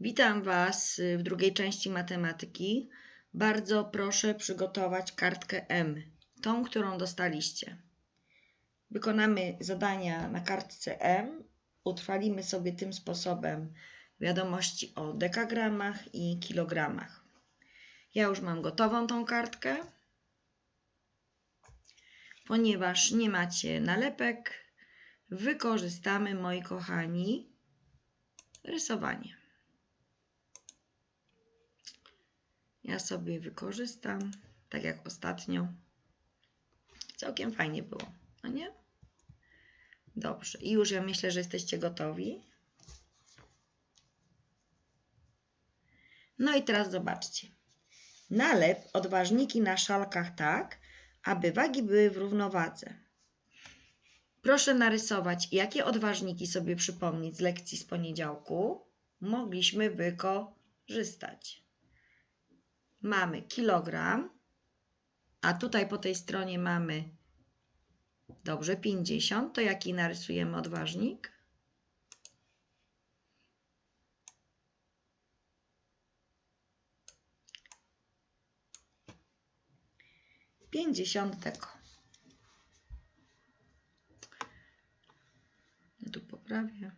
Witam Was w drugiej części matematyki. Bardzo proszę przygotować kartkę M, tą, którą dostaliście. Wykonamy zadania na kartce M. Utrwalimy sobie tym sposobem wiadomości o dekagramach i kilogramach. Ja już mam gotową tą kartkę. Ponieważ nie macie nalepek, wykorzystamy, moi kochani, rysowanie. Ja sobie wykorzystam, tak jak ostatnio. Całkiem fajnie było, no nie? Dobrze, i już ja myślę, że jesteście gotowi. No i teraz zobaczcie. Nalep odważniki na szalkach tak, aby wagi były w równowadze. Proszę narysować, jakie odważniki sobie przypomnieć z lekcji z poniedziałku mogliśmy wykorzystać. Mamy kilogram, a tutaj po tej stronie mamy dobrze 50. To jaki narysujemy odważnik? Pięćdziesiątego. Tu poprawię.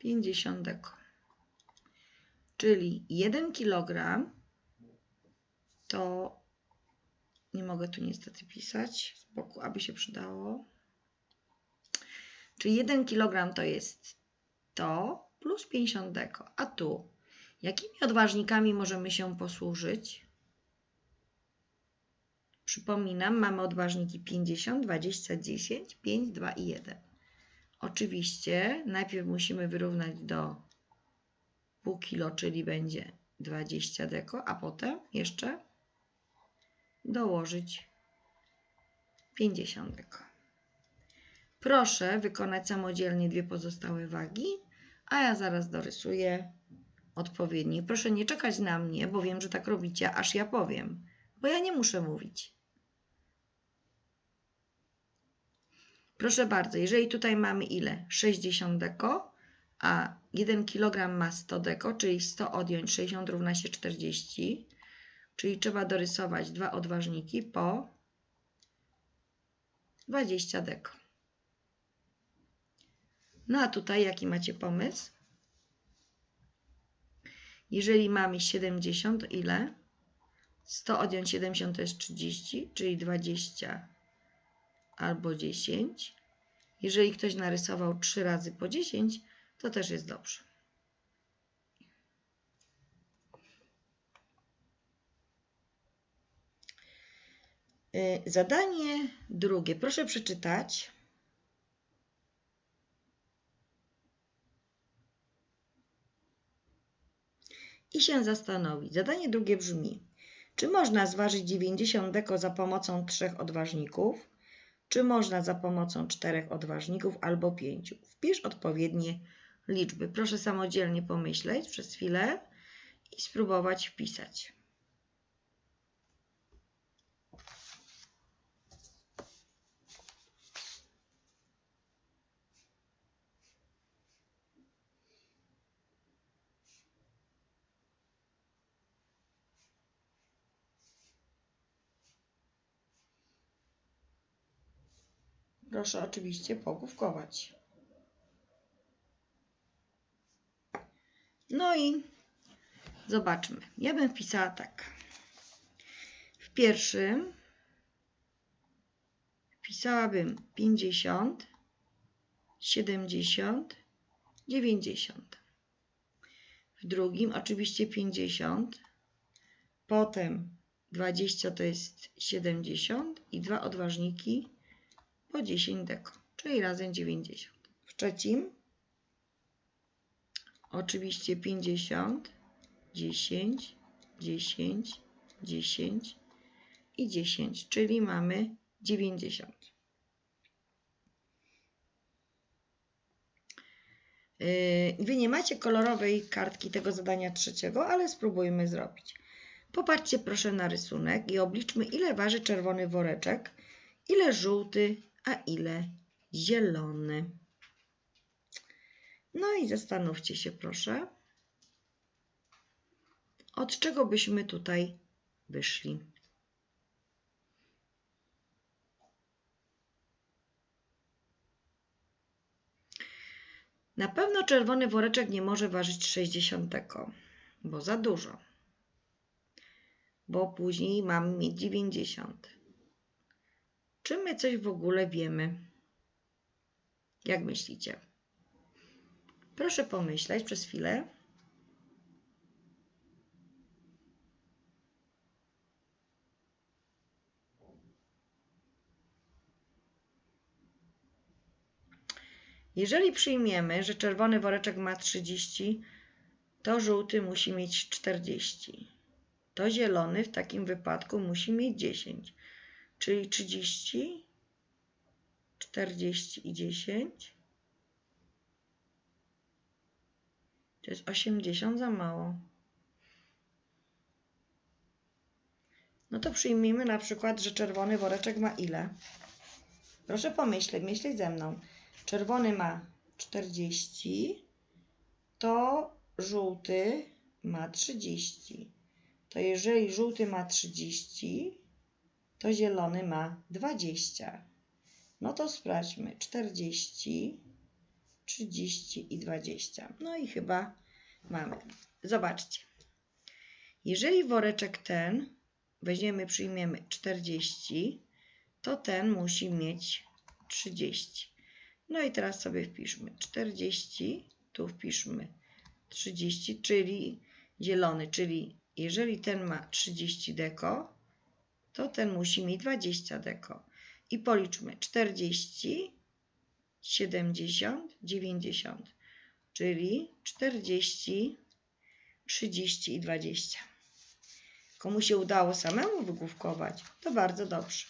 Pięćdziesiątego. Czyli 1 kg to nie mogę tu niestety pisać z boku, aby się przydało. Czyli 1 kg to jest to plus 50 deko. A tu jakimi odważnikami możemy się posłużyć? Przypominam, mamy odważniki 50, 20, 10, 5, 2 i 1. Oczywiście najpierw musimy wyrównać do pół kilo, czyli będzie 20 deko, a potem jeszcze dołożyć 50 deko. Proszę wykonać samodzielnie dwie pozostałe wagi, a ja zaraz dorysuję odpowiednie. Proszę nie czekać na mnie, bo wiem, że tak robicie, aż ja powiem, bo ja nie muszę mówić. Proszę bardzo, jeżeli tutaj mamy ile? 60 deko, a 1 kg ma 100 deko, czyli 100 odjąć 60 równa się 40, czyli trzeba dorysować dwa odważniki po 20 deko. No a tutaj jaki macie pomysł? Jeżeli mamy 70, to ile? 100 odjąć 70 to jest 30, czyli 20 albo 10. Jeżeli ktoś narysował 3 razy po 10, to też jest dobrze. Y, zadanie drugie. Proszę przeczytać. I się zastanowić. Zadanie drugie brzmi: czy można zważyć 90 deko za pomocą trzech odważników? Czy można za pomocą czterech odważników albo pięciu? Wpisz odpowiednie liczby. Proszę samodzielnie pomyśleć przez chwilę i spróbować wpisać. Proszę oczywiście pogłówkować. No i zobaczmy. Ja bym wpisała tak. W pierwszym wpisałabym 50, 70, 90. W drugim oczywiście 50, potem 20 to jest 70 i dwa odważniki po 10 deko, czyli razem 90. W trzecim oczywiście 50, 10, 10, 10 i 10, czyli mamy 90. Yy, wy nie macie kolorowej kartki tego zadania trzeciego, ale spróbujmy zrobić. Popatrzcie proszę na rysunek i obliczmy, ile waży czerwony woreczek, ile żółty, a ile zielony. No i zastanówcie się, proszę. Od czego byśmy tutaj wyszli? Na pewno czerwony woreczek nie może ważyć 60, bo za dużo. Bo później mamy mieć 90. Czy my coś w ogóle wiemy? Jak myślicie? Proszę pomyśleć przez chwilę. Jeżeli przyjmiemy, że czerwony woreczek ma 30, to żółty musi mieć 40. To zielony w takim wypadku musi mieć 10. Czyli 30, 40 i 10. To jest 80 za mało. No to przyjmijmy na przykład, że czerwony woreczek ma ile? Proszę pomyśleć, myśleć ze mną. Czerwony ma 40, to żółty ma 30. To jeżeli żółty ma 30, to zielony ma 20. No to sprawdźmy. 40, 30 i 20. No i chyba mamy. Zobaczcie. Jeżeli woreczek ten weźmiemy, przyjmiemy 40, to ten musi mieć 30. No i teraz sobie wpiszmy 40, tu wpiszmy 30, czyli zielony, czyli jeżeli ten ma 30 deko, to ten musi mieć 20 deko. I policzmy 40, 70, 90, czyli 40, 30 i 20. Komu się udało samemu wygłówkować, to bardzo dobrze.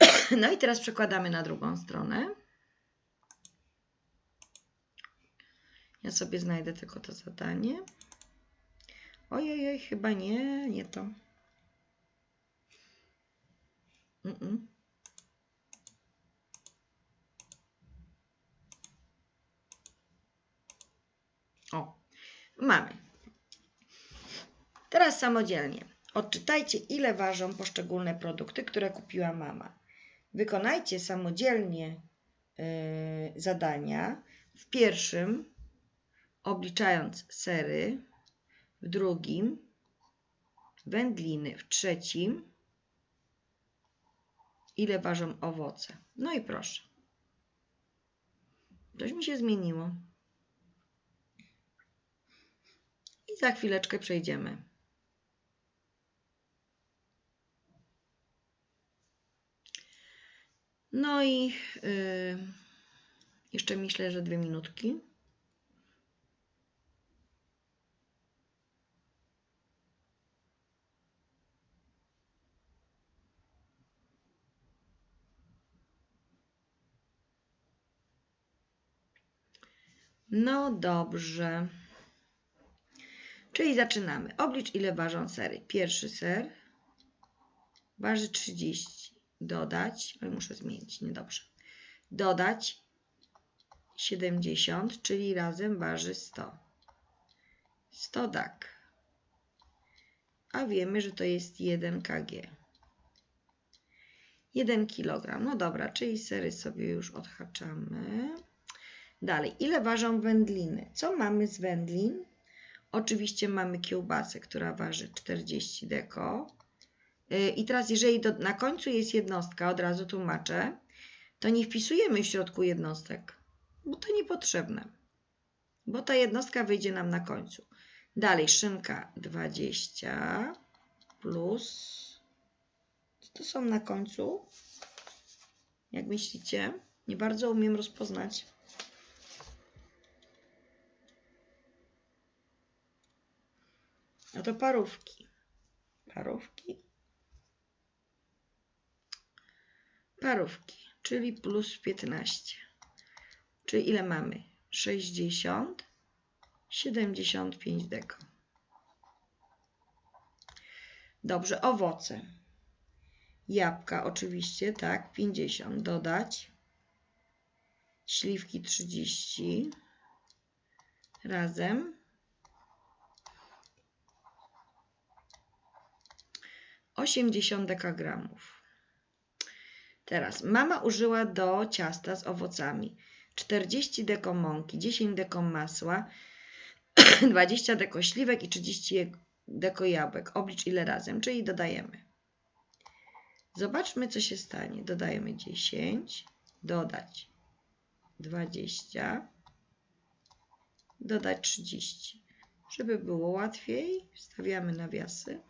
No i teraz przekładamy na drugą stronę. Ja sobie znajdę tylko to zadanie. Ojej, oj, chyba nie, nie to. Mm -mm. O, mamy. Teraz samodzielnie. Odczytajcie, ile ważą poszczególne produkty, które kupiła mama. Wykonajcie samodzielnie yy, zadania. W pierwszym obliczając sery, w drugim wędliny, w trzecim ile ważą owoce. No i proszę. Coś mi się zmieniło. I za chwileczkę przejdziemy. No i yy, jeszcze myślę, że dwie minutki. No dobrze. Czyli zaczynamy. Oblicz ile ważą sery. Pierwszy ser waży 30. Dodać, ale muszę zmienić, niedobrze. Dodać 70, czyli razem waży 100. 100 dak. A wiemy, że to jest 1 kg. 1 kg. No dobra, czyli sery sobie już odhaczamy. Dalej, ile ważą wędliny? Co mamy z wędlin? Oczywiście mamy kiełbasę, która waży 40 deko. Y, I teraz, jeżeli do, na końcu jest jednostka, od razu tłumaczę, to nie wpisujemy w środku jednostek, bo to niepotrzebne, bo ta jednostka wyjdzie nam na końcu. Dalej, szynka 20 plus. Co to są na końcu? Jak myślicie? Nie bardzo umiem rozpoznać. No to parówki. Parówki. Parówki, czyli plus 15. Czyli ile mamy? 60, 75 deko. Dobrze, owoce. Jabłka oczywiście, tak, 50 dodać. Śliwki 30. razem 80 dekagramów. Teraz mama użyła do ciasta z owocami 40 deko mąki, 10 deko masła, 20 deko śliwek i 30 deko jabłek. Oblicz ile razem, czyli dodajemy. Zobaczmy, co się stanie. Dodajemy 10, dodać 20, dodać 30. Żeby było łatwiej, wstawiamy nawiasy.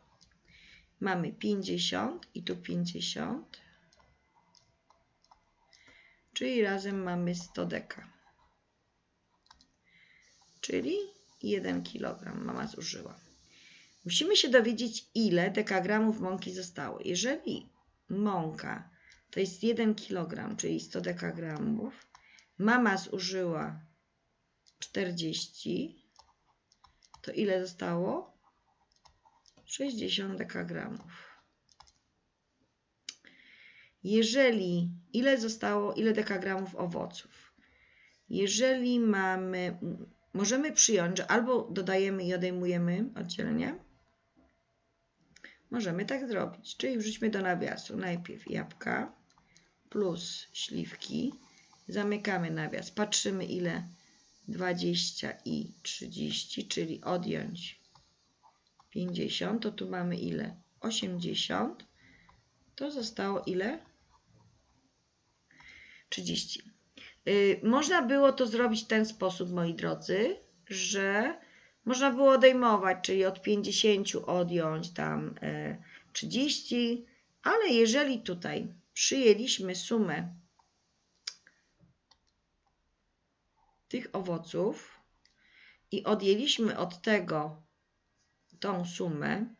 Mamy 50 i tu 50. Czyli razem mamy 100 deka. Czyli 1 kg mama zużyła. Musimy się dowiedzieć, ile dekagramów mąki zostało. Jeżeli mąka to jest 1 kg, czyli 100 dekagramów, mama zużyła 40, to ile zostało? 60 dekagramów. Jeżeli, ile zostało, ile dekagramów owoców? Jeżeli mamy, możemy przyjąć, że albo dodajemy i odejmujemy oddzielnie, możemy tak zrobić. Czyli wrzućmy do nawiasu najpierw jabłka plus śliwki, zamykamy nawias, patrzymy ile 20 i 30, czyli odjąć 50, to tu mamy ile? 80. To zostało ile? 30. Yy, można było to zrobić w ten sposób, moi drodzy, że można było odejmować, czyli od 50 odjąć tam yy, 30, ale jeżeli tutaj przyjęliśmy sumę tych owoców i odjęliśmy od tego tą sumę,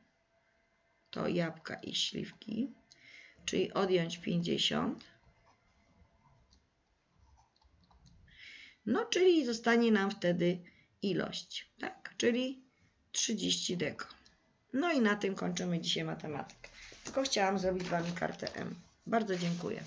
to jabłka i śliwki, czyli odjąć 50. No, czyli zostanie nam wtedy ilość, tak? Czyli 30 deko. No i na tym kończymy dzisiaj matematykę. Tylko chciałam zrobić Wami kartę M. Bardzo dziękuję.